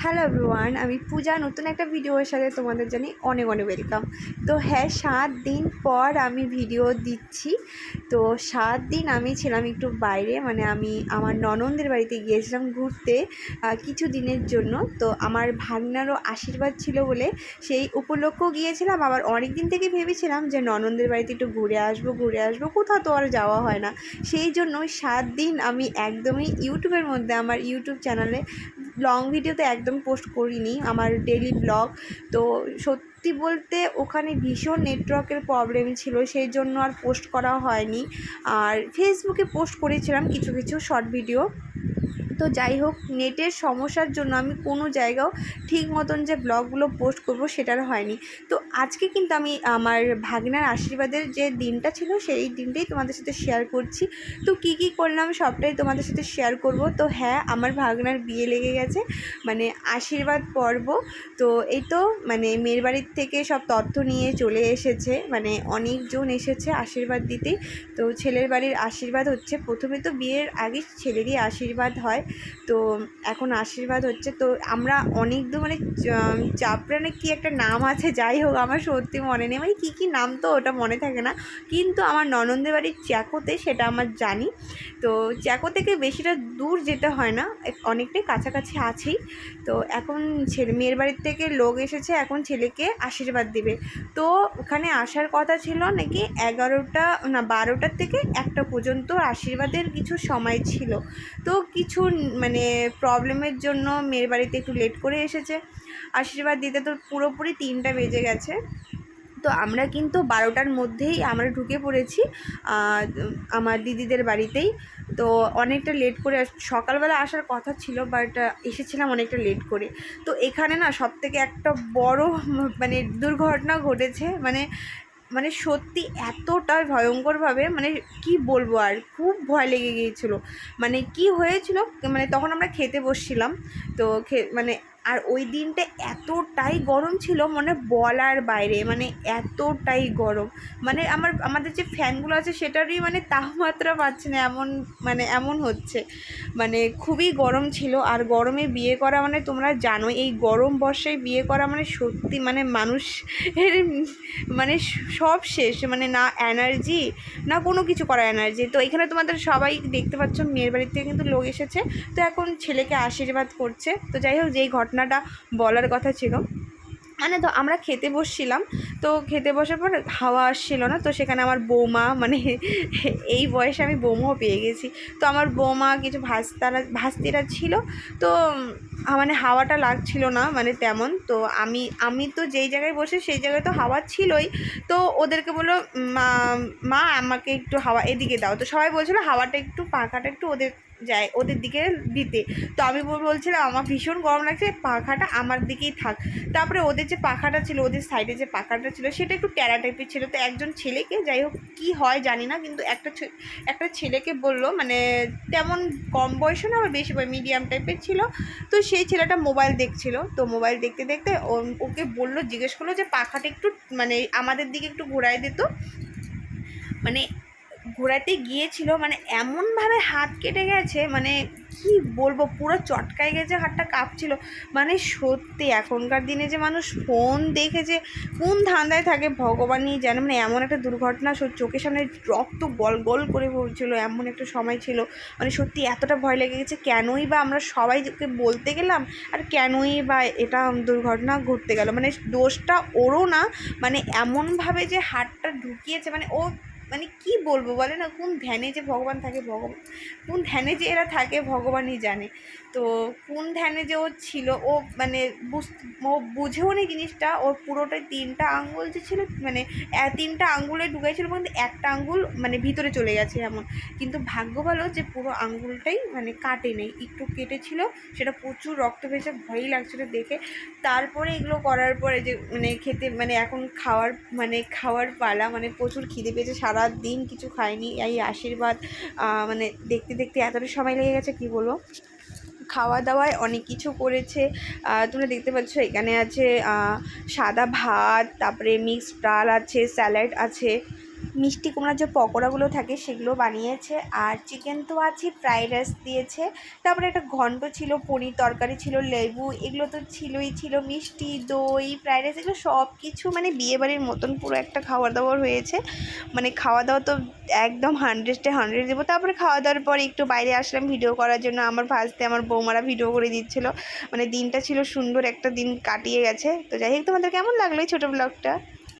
Hello everyone আমি পূজা, নতুন একটা ভিডিওর সাথে তোমাদের জানি অনেক অনেক ওয়েলকাম তো হ্যাঁ সাত দিন পর আমি ভিডিও দিচ্ছি। তো সাত দিন আমি ছিলাম একটু বাইরে মানে আমি আমার নননদের বাড়িতে গিয়েছিলাম ঘুরতে কিছু দিনের জন্য। তো আমার ভাগনারও আশীর্বাদ ছিল বলে সেই উপলক্ষ গিয়েছিলাম। আবার অনেক দিন থেকে ভেবেছিলাম যে নননদের বাড়িতে একটু ঘুরে আসব ঘুরে আসব, কোথাও তো আর যাওয়া হয় না। সেই জন্য সাত দিন আমি একদমই ইউটিউবের মধ্যে, আমার ইউটিউব চ্যানেলে লং ভিডিও তো একদম পোস্ট করিনি, আমার ডেলি ব্লগ তো সত্যি বলতে ওখানে ভীষণ নেটওয়ার্কের প্রবলেম ছিল, সেই জন্য আর পোস্ট করা হয়নি। আর ফেসবুকে পোস্ট করেছিলাম কিছু কিছু শর্ট ভিডিও তো যাই হোক, নেটের সমস্যার জন্য আমি কোনো জায়গাও ঠিক মতন যে ব্লগগুলো পোস্ট করব সেটার হয়নি। তো আজকে কিন্তু আমি আমার ভাগনার আশীর্বাদের যে দিনটা ছিল সেই দিনটাই তোমাদের সাথে শেয়ার করছি। তো কী কী করলাম সবটাই তোমাদের সাথে শেয়ার করব। তো হ্যাঁ আমার ভাগনার বিয়ে লেগে গেছে মানে আশীর্বাদ পর্ব। তো এই তো মানে মেয়ের বাড়ির থেকে সব তথ্য নিয়ে চলে এসেছে মানে অনেকজন এসেছে আশীর্বাদ দিতে। তো ছেলের বাড়ির আশীর্বাদ হচ্ছে, প্রথমে তো বিয়ের আগে ছেলেরই আশীর্বাদ হয়। তো এখন আশীর্বাদ হচ্ছে। তো আমরা অনেক দূর মানে চ- চাপড়ানে কি একটা নাম আছে? যাই হোক, আমার সত্যি মনে নেই। মানে কী কী নাম তো ওটা মনে থাকে না। কিন্তু আমার ননন্দের বাড়ির চ্যাকোতে সেটা আমার জানি। তো চ্যাকো থেকে বেশিটা দূর যেতে হয় না। অনেকটাই কাছাকাছি আছেই। তো এখন ছেলে, মেয়ের বাড়ির থেকে লোক এসেছে। এখন ছেলেকে আশীর্বাদ দিবে। তো ওখানে আসার কথা ছিল নাকি এগারোটা, না বারোটার থেকে একটা পর্যন্ত আশীর্বাদের কিছু সময় ছিল। তো কিছু মানে প্রবলেমের জন্য মেয়ের বাড়িতে একটু লেট করে এসেছে। আশীর্বাদ দিতে তো পুরোপুরি তিনটা বেজে গেছে। তো আমরা কিন্তু বারোটার মধ্যেই আমরা ঢুকে পড়েছি আমার দিদিদের বাড়িতেই। তো অনেকটা লেট করে সকালবেলা আসার কথা ছিল বাট এসেছিলাম অনেকটা লেট করে। তো এখানে না সব থেকে একটা বড় মানে দুর্ঘটনা ঘটেছে। মানে মানে সত্যি এতটা ভয়ঙ্করভাবে মানে কি বলব আর খুব ভয় লেগে গিয়েছিল। মানে কি হয়েছিল মানে তখন আমরা খেতে বসছিলাম, তো খে মানে আর ওই দিনটা এতটাই গরম ছিল মানে বলার বাইরে মানে এতটাই গরম। মানে আমার, আমাদের যে ফ্যানগুলো আছে সেটারই মানে তাপমাত্রা পাচ্ছে না, এমন মানে এমন হচ্ছে। মানে খুবই গরম ছিল, আর গরমে বিয়ে করা মানে তোমরা জানো এই গরম বর্ষায় বিয়ে করা মানে সত্যি মানে মানুষ মানে সব শেষ মানে না এনার্জি, না কোনো কিছু করার এনার্জি। তো এখানে তোমাদের সবাই দেখতে পাচ্ছ, মেয়ের বাড়ির থেকে কিন্তু লোক এসেছে। তো এখন ছেলেকে আশীর্বাদ করছে। তো যাই হোক, যেই ঘটনাটা বলার কথা ছিল। মানে তো আমরা খেতে বসছিলাম, তো খেতে বসার পর হাওয়া আসছিল না, তো সেখানে আমার বৌমা মানে এই বয়সে আমি বৌমাও পেয়ে গেছি। তো আমার বৌমা কিছু ভাস্তারা, ভাস্তিরা ছিল, তো মানে হাওয়াটা লাগছিল না মানে তেমন। তো আমি আমি তো যেই জায়গায় বসে সেই জায়গায় তো হাওয়া ছিলই। তো ওদেরকে বলল মা, আমাকে একটু হাওয়া এদিকে দাও। তো সবাই বলছিলো, হাওয়াটা একটু পাখাটা একটু ওদের যায়, ওদের দিকে দিতে। তো আমি বলছিলাম, আমার ভীষণ গরম লাগছে, পাখাটা আমার দিকেই থাক। তারপরে ওদের যে পাখাটা ছিল, ওদের সাইডে যে পাখাটা ছিল, সেটা একটু ট্যারা টাইপের ছিল। তো একজন ছেলেকে, যাই হোক, কী হয় জানি না, কিন্তু একটা একটা ছেলেকে বলল মানে তেমন কম বয়সও না, আবার বেশি মিডিয়াম টাইপের ছিল। তো সেই ছেলেটা মোবাইল দেখছিল। তো মোবাইল দেখতে দেখতে ওকে বলল, জিজ্ঞেস করল যে পাখাটা একটু মানে আমাদের দিকে একটু ঘোরায় দিত মানে ঘোরাতে গিয়েছিল মানে এমনভাবে হাত কেটে গেছে মানে কি বলব, পুরো চটকায় গেছে, হাতটা কাঁপছিল। মানে সত্যি, এখনকার দিনে যে মানুষ ফোন দেখে যে কোন ধান্দায় থাকে, ভগবানই জানে। মানে এমন একটা দুর্ঘটনা চোখের সামনে রক্ত গল গল করে পড়ছিল, এমন একটা সময় ছিল। মানে সত্যি এতটা ভয় লেগে গেছে, কেনই বা আমরা সবাই ওকে বলতে গেলাম, আর কেনই বা এটা দুর্ঘটনা ঘটতে গেল। মানে দোষটা ওরও না মানে এমনভাবে যে হাতটা ঢুকিয়েছে মানে ও মানে কি বলব বলে না, কোন ধ্যানে যে ভগবান থাকে ভগবান, কোন ধ্যানে যে এরা থাকে ভগবানই জানে। তো কোন ধ্যানে যে ও ছিল, ও মানে ও বুঝেও নি জিনিসটা, ওর পুরোটাই তিনটা আঙ্গুল যে ছিল মানে তিনটা আঙ্গুলে ঢুকাইছিল কিন্তু একটা আঙ্গুল মানে ভিতরে চলে গেছে এমন। কিন্তু ভাগ্য ভালো যে পুরো আঙ্গুলটাই মানে কাটে নেই একটু কেটেছিল, সেটা প্রচুর রক্ত ভেসে ভয়ই লাগছিল দেখে। তারপরে এগুলো করার পরে যে মানে খেতে মানে এখন খাওয়ার মানে খাওয়ার পালা মানে প্রচুর খিদে পেয়েছে, সারা দিন কিছু খাইনি। এই আশীর্বাদ মানে দেখতে দেখতে এতটা সময় লেগে গেছে, কি বলব? খাওয়া দাওয়ায় অনেক কিছু করেছে। তোমরা দেখতে পাচ্ছ এখানে আছে সাদা ভাত, তারপরে মিক্সড ডাল আছে স্যালাড আছে। মিষ্টি কুমড়ার যে পকোড়াগুলো থাকে সেগুলো বানিয়েছে। আর চিকেন তো আছে ফ্রাইড রাইস দিয়েছে। তারপরে একটা ঘন্ট ছিল, পনির তরকারি ছিল, লেবু, এগুলো তো ছিলই, ছিল মিষ্টি, দই ফ্রাইড রাইস এগুলো সব কিছু মানে বিয়েবাড়ির মতন পুরো একটা খাওয়া দাওয়ার হয়েছে। মানে খাওয়া দাওয়া তো একদম হান্ড্রেডে হান্ড্রেড দেবো। তারপরে খাওয়া দাওয়ার পর একটু বাইরে আসলাম ভিডিও করার জন্য। আমার ভাসতে আমার বৌমারা ভিডিও করে দিচ্ছিল। মানে দিনটা ছিল সুন্দর, একটা দিন কাটিয়ে গেছে। তো যাই হোক, তোমাদের কেমন লাগল এই ছোটো ব্লগটা